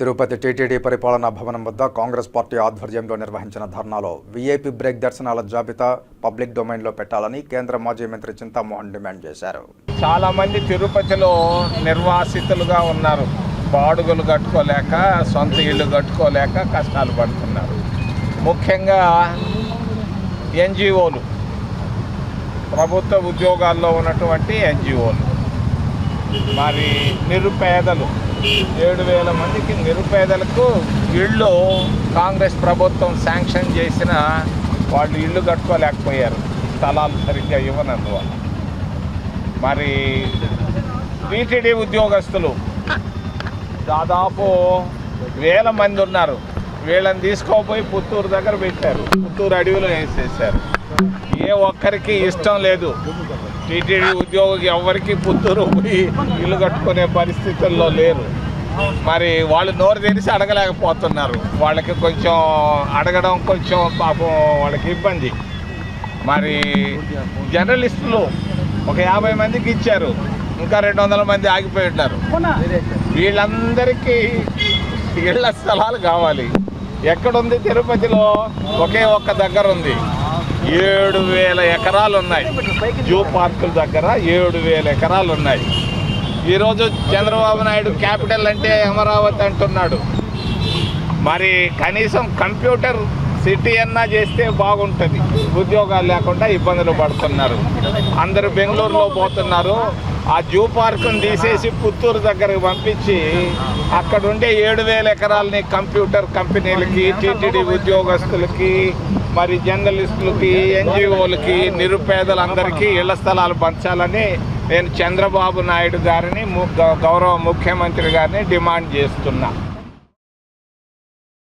Tirupati TTD పరిపాలనా భవనం వద్ద కాంగ్రెస్ పార్టీ ఆధ్వర్యంలో నిర్వహించిన ధర్నాలో వీఐపీ బ్రేక్ దర్శనాల జాబితా పబ్లిక్ డొమైన్లో పెట్టాలని కేంద్ర మాజీ మంత్రి చింతామోహన్ డిమాండ్ చేశారు. చాలా మంది తిరుపతిలో నిర్వాసితులుగా ఉన్నారు. బాడుగులు కట్టుకోలేక సొంత ఇల్లు కట్టుకోలేక కష్టాలు పడుతున్నారు. ముఖ్యంగా ఎన్జిఓలు ప్రభుత్వ ఉద్యోగాల్లో ఉన్నటువంటి ఎన్జిఓలు మరి నిరుపేదలు ఏడు వేల మందికి నిరుపేదలకు ఇళ్ళు కాంగ్రెస్ ప్రభుత్వం శాంక్షన్ చేసిన వాళ్ళు ఇల్లు కట్టుకోలేకపోయారు. స్థలాలు సరిగ్గా ఇవ్వనందువల్ల. మరి టీటీడీ ఉద్యోగస్తులు దాదాపు వేల మంది ఉన్నారు. వీళ్ళని తీసుకోపోయి పుత్తూరు దగ్గర పెట్టారు. పుత్తూరు అడవిలో వేసేసారు. ఏ ఒక్కరికి ఇష్టం లేదు. టీటీడీ ఉద్యోగికి ఎవరికి పుత్తూరు పోయి ఇల్లు కట్టుకునే పరిస్థితుల్లో లేరు. మరి వాళ్ళు నోరు తెరిచి అడగలేకపోతున్నారు. వాళ్ళకి కొంచెం అడగడం కొంచెం పాపం వాళ్ళకి ఇబ్బంది. మరి జర్నలిస్టులు ఒక యాభై మందికి ఇచ్చారు. ఇంకా రెండు వందల మంది ఆగిపోయి ఉన్నారు. వీళ్ళందరికీ ఇళ్ళ స్థలాలు కావాలి. ఎక్కడుంది తిరుపతిలో? ఒకే ఒక్క దగ్గర ఉంది. ఏడు వేల ఎకరాలు ఉన్నాయి జూ పార్కుల దగ్గర ఏడు వేల ఎకరాలు ఉన్నాయి ఈరోజు చంద్రబాబు నాయుడు క్యాపిటల్ అంటే అమరావతి అంటున్నాడు. మరి కనీసం కంప్యూటర్ సిటీ అన్నా చేస్తే బాగుంటుంది. ఉద్యోగాలు లేకుండా ఇబ్బందులు పడుతున్నారు. అందరూ బెంగళూరులో పోతున్నారు. ఆ జూ పార్కును తీసేసి పుత్తూరు దగ్గరకు పంపించి అక్కడ ఉండే ఏడు వేల ఎకరాలని కంప్యూటర్ కంపెనీలకి టీటీడీ ఉద్యోగస్తులకి మరి జర్నలిస్టులకి ఎన్జిఓలకి నిరుపేదలందరికీ ఇళ్ళ స్థలాలు పంచాలని నేను చంద్రబాబు నాయుడు గారిని ము- గౌరవ ముఖ్యమంత్రి గారిని డిమాండ్ చేస్తున్నా.